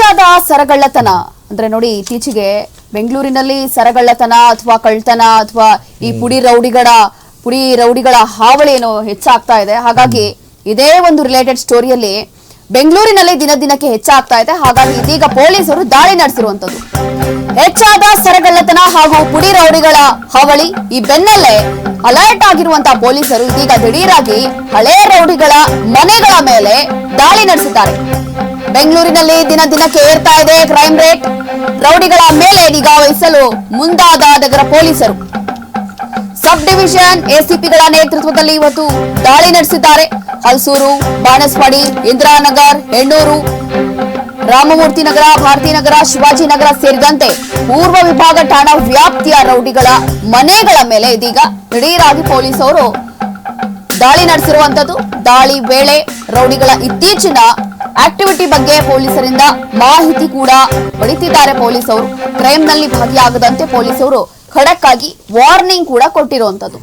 ಹೆಚ್ಚಾದ ಸರಗಳ್ಳತನ. ಅಂದ್ರೆ ನೋಡಿ ಇತ್ತೀಚೆಗೆ ಬೆಂಗಳೂರಿನಲ್ಲಿ ಸರಗಳ್ಳತನ ಅಥವಾ ಕಳ್ತನ ಅಥವಾ ಈ ಪುಡಿ ರೌಡಿಗಳ ಪುಡಿ ರೌಡಿಗಳ ಹಾವಳಿ ಏನೋ ಹೆಚ್ಚಾಗ್ತಾ ಇದೆ. ಹಾಗಾಗಿ ಇದೇ ಒಂದು ರಿಲೇಟೆಡ್ ಸ್ಟೋರಿಯಲ್ಲಿ ಬೆಂಗಳೂರಿನಲ್ಲಿ ದಿನ ದಿನಕ್ಕೆ ಹೆಚ್ಚಾಗ್ತಾ ಇದೆ. ಹಾಗಾಗಿ ಇದೀಗ ಪೊಲೀಸರು ದಾಳಿ ನಡೆಸಿರುವಂತದ್ದು ಹೆಚ್ಚಾದ ಸರಗಳ್ಳತನ ಹಾಗೂ ಪುಡಿ ರೌಡಿಗಳ ಹಾವಳಿ ಈ ಬೆನ್ನಲ್ಲೇ ಅಲರ್ಟ್ ಆಗಿರುವಂತಹ ಪೊಲೀಸರು ಇದೀಗ ದಿಢೀರಾಗಿ ಹಳೆ ರೌಡಿಗಳ ಮನೆಗಳ ಮೇಲೆ ದಾಳಿ ನಡೆಸಿದ್ದಾರೆ. ಬೆಂಗಳೂರಿನಲ್ಲಿ ದಿನ ದಿನಕ್ಕೆ ಏರ್ತಾ ಇದೆ ಕ್ರೈಮ್ ರೇಟ್. ರೌಡಿಗಳ ಮೇಲೆ ನಿಗಾ ವಹಿಸಲು ಮುಂದಾದ ನಗರ ಪೊಲೀಸರು. ಸಬ್ ಡಿವಿಷನ್ ಎಸಿಪಿಗಳ ನೇತೃತ್ವದಲ್ಲಿ ಇವತ್ತು ದಾಳಿ ನಡೆಸಿದ್ದಾರೆ. ಹಲಸೂರು, ಬಾಣಸ್ವಾಡಿ, ಇಂದಿರಾನಗರ್, ಹೆಣ್ಣೂರು, ರಾಮಮೂರ್ತಿ ನಗರ ಭಾರತೀನಗರ ಶಿವಾಜಿನಗರ ಸೇರಿದಂತೆ ಪೂರ್ವ ವಿಭಾಗ ಠಾಣಾ ವ್ಯಾಪ್ತಿಯ ರೌಡಿಗಳ ಮನೆಗಳ ಮೇಲೆ ಇದೀಗ ದಿಢೀರಾಗಿ ಪೊಲೀಸರು ದಾಳಿ ನಡೆಸಿರುವಂತದ್ದು. ದಾಳಿ ವೇಳೆ ರೌಡಿಗಳ ಇತ್ತೀಚಿನ ಆಕ್ಟಿವಿಟಿ ಬಗ್ಗೆ ಪೊಲೀಸರಿಂದ ಮಾಹಿತಿ ಕೂಡ ಪಡಿತಿದ್ದಾರೆ ಪೊಲೀಸರು ಕ್ರೈಮ್ನಲ್ಲಿ ಭಾಗಿಯಾಗದಂತೆ ಪೊಲೀಸರು ಖಡಕ್ ಆಗಿ ವಾರ್ನಿಂಗ್ ಕೂಡ ಕೊಟ್ಟಿರುವಂತದ್ದು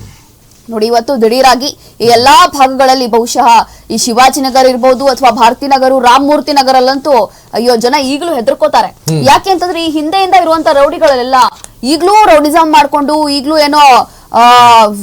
ನೋಡಿ ಇವತ್ತು ದಿಢೀರಾಗಿ ಈ ಎಲ್ಲಾ ಭಾಗಗಳಲ್ಲಿ ಬಹುಶಃ ಈ ಶಿವಾಜಿನಗರ್ ಇರ್ಬೋದು ಅಥವಾ ಭಾರತೀನಗರ ರಾಮಮೂರ್ತಿ ನಗರಲ್ಲಂತೂ ಅಯ್ಯೋ ಜನ ಈಗಲೂ ಹೆದರ್ಕೋತಾರೆ. ಯಾಕೆ ಅಂತಂದ್ರೆ ಈ ಹಿಂದೆಯಿಂದ ಇರುವಂತ ರೌಡಿಗಳಲ್ಲೆಲ್ಲ ಈಗ್ಲೂ ರೌಡಿಸಮ್ ಮಾಡ್ಕೊಂಡು ಈಗ್ಲೂ ಏನೋ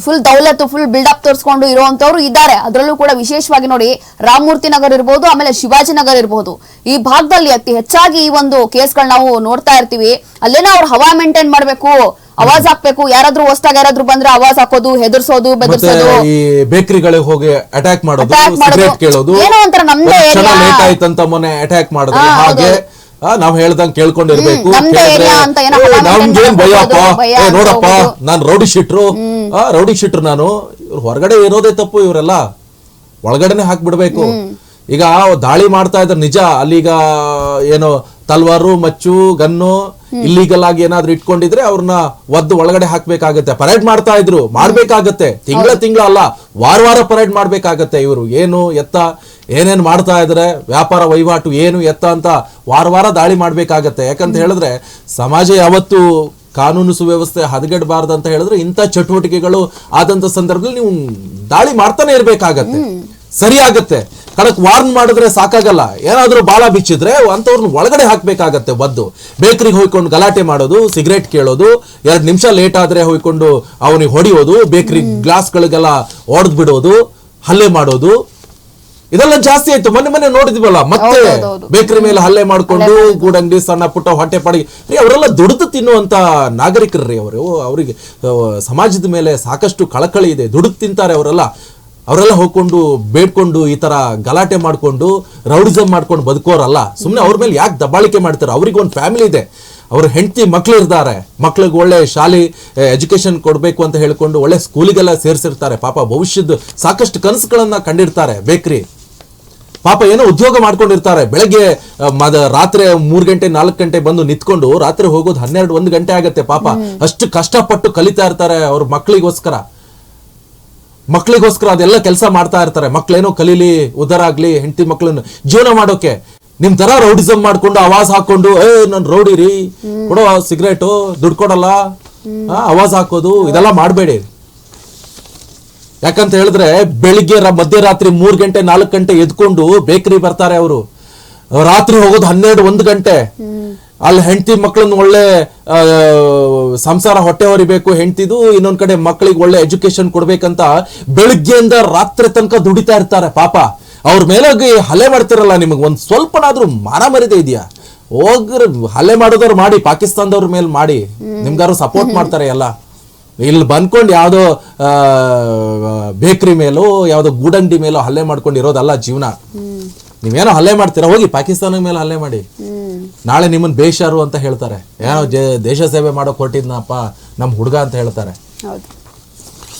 ಫುಲ್ ದೌಲತ್ತು ಫುಲ್ ಬಿಲ್ಡಪ್ ತೋರಿಸ್ಕೊಂಡು ಇರುವಂತವ್ರು ಇದ್ದಾರೆ. ಅದರಲ್ಲೂ ಕೂಡ ವಿಶೇಷವಾಗಿ ನೋಡಿ ರಾಮಮೂರ್ತಿ ನಗರ್ ಇರ್ಬೋದು ಆಮೇಲೆ ಶಿವಾಜಿನಗರ್ ಇರ್ಬೋದು. ಈ ಭಾಗದಲ್ಲಿ ಅತಿ ಹೆಚ್ಚಾಗಿ ಈ ಒಂದು ಕೇಸ್ಗಳು ನಾವು ನೋಡ್ತಾ ಇರ್ತೀವಿ. ಅಲ್ಲೇನೋ ಅವ್ರು ಹವಾ ಮೇಂಟೈನ್ ಮಾಡ್ಬೇಕು ಅವಾಜ್ ಹಾಕ್ಬೇಕು. ಯಾರಾದ್ರೂ ಹೊಸ್ದಾಗ ಯಾರಾದ್ರೂ ಬಂದ್ರೆ ಅವಾಜ್ ಹಾಕೋದು ಹೆದರ್ಸೋದು ಬೆದರ್ಸೋದು. ಈ ಬೇಕರಿಗಳಿಗೆ ಹೋಗಿ ಅಟ್ಯಾಕ್ ಮಾಡೋದು ಸಿಗರೇಟ್ ಕೇಳೋದು. ಏನೋ ಒಂಥರ ನಮ್ದೇ. ಲೇಟ್ ಆಯ್ತಂತ ಮೊನ್ನೆ ಅಟ್ಯಾಕ್ ಹಾಗೆ. ಆ, ನಾವ್ ಹೇಳ್ದಂಗ್ ಕೇಳ್ಕೊಂಡಿರ್ಬೇಕು ನಮ್ಗೇನ್ ಭಯಪ್ಪ ಏ ನೋಡಪ್ಪ. ನಾನ್ ರೌಡಿ ಶೀಟ್ರು. ಆ ರೌಡಿ ಶೀಟ್ರು ನಾನು. ಇವ್ರು ಹೊರಗಡೆ ಇರೋದೇ ತಪ್ಪು ಇವರೆಲ್ಲ. ಒಳಗಡೆನೆ ಹಾಕ್ಬಿಡ್ಬೇಕು. ಈಗ ದಾಳಿ ಮಾಡ್ತಾ ಇದ್ರೆ ನಿಜ. ಅಲ್ಲಿಗ ಏನು ತಲ್ವಾರು ಮಚ್ಚು ಗನ್ನು ಇಲ್ಲಿಗಲ್ ಆಗಿ ಏನಾದ್ರು ಇಟ್ಕೊಂಡಿದ್ರೆ ಅವ್ರನ್ನ ಒದ್ದು ಒಳಗಡೆ ಹಾಕ್ಬೇಕಾಗತ್ತೆ. ಪರೇಡ್ ಮಾಡ್ತಾ ಇದ್ರು ಮಾಡ್ಬೇಕಾಗತ್ತೆ. ತಿಂಗಳ ತಿಂಗಳ ಅಲ್ಲ ವಾರ ವಾರ ಪರೇಡ್ ಮಾಡ್ಬೇಕಾಗತ್ತೆ ಇವರು. ಏನು ಎತ್ತ ಏನೇನ್ ಮಾಡ್ತಾ ಇದ್ರೆ ವ್ಯಾಪಾರ ವಹಿವಾಟು ಏನು ಎತ್ತ ಅಂತ ವಾರ ವಾರ ದಾಳಿ ಮಾಡ್ಬೇಕಾಗತ್ತೆ. ಯಾಕಂತ ಹೇಳಿದ್ರೆ ಸಮಾಜ ಯಾವತ್ತು ಕಾನೂನು ಸುವ್ಯವಸ್ಥೆ ಹದಗೆಡಬಾರ್ದು ಅಂತ ಹೇಳಿದ್ರೆ ಇಂಥ ಚಟುವಟಿಕೆಗಳು ಆದಂತ ಸಂದರ್ಭದಲ್ಲಿ ನೀವು ದಾಳಿ ಮಾಡ್ತಾನೆ ಇರ್ಬೇಕಾಗತ್ತೆ. ಸರಿ ಆಗತ್ತೆ ಕಡಕ್ ವಾರ್ನ್ ಮಾಡಿದ್ರೆ ಸಾಕಾಗಲ್ಲ. ಏನಾದರೂ ಬಾಳ ಬಿಚ್ಚಿದ್ರೆ ಅಂತವ್ರನ್ನ ಒಳಗಡೆ ಹಾಕ್ಬೇಕಾಗತ್ತೆ ಒದ್ದು. ಬೇಕರಿಗೆ ಹೋಯ್ಕೊಂಡು ಗಲಾಟೆ ಮಾಡೋದು ಸಿಗರೇಟ್ ಕೇಳೋದು ಎರಡು ನಿಮಿಷ ಲೇಟ್ ಆದ್ರೆ ಹೋಯ್ಕೊಂಡು ಅವನಿಗೆ ಹೊಡಿಯೋದು ಬೇಕರಿ ಗ್ಲಾಸ್ಗಳಿಗೆಲ್ಲ ಒಡೆದು ಬಿಡೋದು ಹಲ್ಲೆ ಮಾಡೋದು. ಇದೆಲ್ಲ ಜಾಸ್ತಿ ಆಯ್ತು. ಮೊನ್ನೆ ಮೊನ್ನೆ ನೋಡಿದ್ವಲ್ಲ ಮತ್ತೆ ಬೇಕರಿ ಮೇಲೆ ಹಲ್ಲೆ ಮಾಡ್ಕೊಂಡು ಗೂಡಂಗಡಿ ಸಣ್ಣ ಪುಟ್ಟ ಹೊಟ್ಟೆ ಪಾಡಿಗೆ. ರೀ ಅವರೆಲ್ಲ ದುಡಿದು ತಿನ್ನುವಂತ ನಾಗರಿಕರು ಅವರು. ಅವರಿಗೆ ಸಮಾಜದ ಮೇಲೆ ಸಾಕಷ್ಟು ಕಳಕಳಿ ಇದೆ. ದುಡಿದು ತಿಂತಾರೆ ಅವರೆಲ್ಲ. ಅವರೆಲ್ಲ ಹೋಗ್ಕೊಂಡು ಬೇಡ್ಕೊಂಡು ಈ ತರ ಗಲಾಟೆ ಮಾಡ್ಕೊಂಡು ರೌಡಿಸಮ್ ಮಾಡ್ಕೊಂಡು ಬದುಕೋರಲ್ಲ. ಸುಮ್ಮನೆ ಅವ್ರ ಮೇಲೆ ಯಾಕೆ ದಬ್ಬಾಳಿಕೆ ಮಾಡ್ತಾರೆ? ಅವ್ರಿಗೆ ಒಂದು ಫ್ಯಾಮಿಲಿ ಇದೆ. ಅವ್ರ ಹೆಂಡತಿ ಮಕ್ಳು ಇರ್ತಾರೆ ಮಕ್ಳಿಗೆ ಒಳ್ಳೆ ಶಾಲೆ ಎಜುಕೇಶನ್ ಕೊಡಬೇಕು ಅಂತ ಹೇಳ್ಕೊಂಡು ಒಳ್ಳೆ ಸ್ಕೂಲಿಗೆಲ್ಲ ಸೇರಿಸಿರ್ತಾರೆ. ಪಾಪ ಭವಿಷ್ಯದ ಸಾಕಷ್ಟು ಕನಸುಗಳನ್ನ ಕಂಡಿರ್ತಾರೆ ಬೇಕ್ರಿ. ಪಾಪ ಏನೋ ಉದ್ಯೋಗ ಮಾಡ್ಕೊಂಡಿರ್ತಾರೆ. ಬೆಳಗ್ಗೆ ಮದ ರಾತ್ರಿ ಮೂರು ಗಂಟೆ ನಾಲ್ಕು ಗಂಟೆ ಬಂದು ನಿಂತ್ಕೊಂಡು ರಾತ್ರಿ ಹೋಗೋದು ಹನ್ನೆರಡು ಒಂದು ಗಂಟೆ ಆಗತ್ತೆ ಪಾಪ. ಅಷ್ಟು ಕಷ್ಟಪಟ್ಟು ಕಲಿತಾ ಇರ್ತಾರೆ ಅವ್ರ ಮಕ್ಕಳಿಗೋಸ್ಕರ ಮಕ್ಕಳಿಗೋಸ್ಕರ ಅದೆಲ್ಲ ಕೆಲಸ ಮಾಡ್ತಾ ಇರ್ತಾರೆ. ಮಕ್ಳೇನೋ ಕಲೀಲಿ ಉದ್ದಾರ ಆಗ್ಲಿ, ಹೆಂಡತಿ ಮಕ್ಳನ್ನ ಜೀವನ ಮಾಡೋಕೆ. ನಿಮ್ ತರ ರೌಡಿಸಮ್ ಮಾಡ್ಕೊಂಡು ಅವಾಜ್ ಹಾಕೊಂಡು, ಏ, ನನ್ ರೌಡಿ ರೀ. ಕೊಡೋ ಸಿಗರೇಟು ದುಡ್ಡು ಕೊಡಲ್ಲ. ಅವಾಜ್ ಹಾಕೋದು, ಇದೆಲ್ಲ ಮಾಡಬೇಡಿ. ಯಾಕಂತ ಹೇಳಿದ್ರೆ, ಬೆಳಿಗ್ಗೆ ಮಧ್ಯರಾತ್ರಿ ಮೂರ್ ಗಂಟೆ, ನಾಲ್ಕು ಗಂಟೆ ಎದ್ಕೊಂಡು ಬೇಕರಿ ಬರ್ತಾರೆ ಅವರು. ರಾತ್ರಿ ಹೋಗೋದು ಹನ್ನೆರಡು, ಒಂದು ಗಂಟೆ. ಅಲ್ಲಿ ಹೆಂಡತಿ ಮಕ್ಳನ್ನ ಒಳ್ಳೆ ಸಂಸಾರ ಹೊಟ್ಟೆ ಹೊರಿಬೇಕು ಹೆಂಡತಿದು ಇನ್ನೊಂದ್ ಕಡೆ ಮಕ್ಕಳಿಗೆ ಒಳ್ಳೆ ಎಜುಕೇಶನ್ ಕೊಡ್ಬೇಕಂತ ಬೆಳಿಗ್ಗೆಯಿಂದ ರಾತ್ರಿ ತನಕ ದುಡಿತಾ ಇರ್ತಾರೆ ಪಾಪ. ಅವ್ರ ಮೇಲೋಗಿ ಹಲ್ಲೆ ಮಾಡ್ತಿರಲ್ಲ ನಿಮಗೆ ಒಂದ್ ಸ್ವಲ್ಪನಾದ್ರೂ ಮಾನ ಮರಿದೆ ಇದೆಯಾ? ಹೋಗ್ರ ಹಲ್ಲೆ ಮಾಡೋದವ್ರು ಮಾಡಿ ಪಾಕಿಸ್ತಾನದವ್ರ ಮೇಲೆ ಮಾಡಿ. ನಿಮ್ಗಾರು ಸಪೋರ್ಟ್ ಮಾಡ್ತಾರೆ ಎಲ್ಲ. ಇಲ್ಲಿ ಬಂದ್ಕೊಂಡು ಯಾವುದೋ ಬೇಕ್ರಿ ಮೇಲೋ ಯಾವುದೋ ಗೂಡಂಡಿ ಮೇಲೋ ಹಲ್ಲೆ ಮಾಡ್ಕೊಂಡು ಇರೋದಲ್ಲ ಜೀವನ ನೀವೇನೋ ಹಲ್ಲೆ ಮಾಡ್ತೀರಾ ಹೋಗಿ ಪಾಕಿಸ್ತಾನ ಮೇಲೆ ಹಲ್ಲೆ ಮಾಡಿ. ನಾಳೆ ನಿಮ್ಮನ್ನು ಬೇಷಾರು ಅಂತ ಹೇಳ್ತಾರೆ. ಏನೋ ದೇಶ ಸೇವೆ ಮಾಡೋಕೆ ಹೊರಟಿದ್ನಪ್ಪ ನಮ್ಮ ಹುಡುಗ ಅಂತ ಹೇಳ್ತಾರೆ.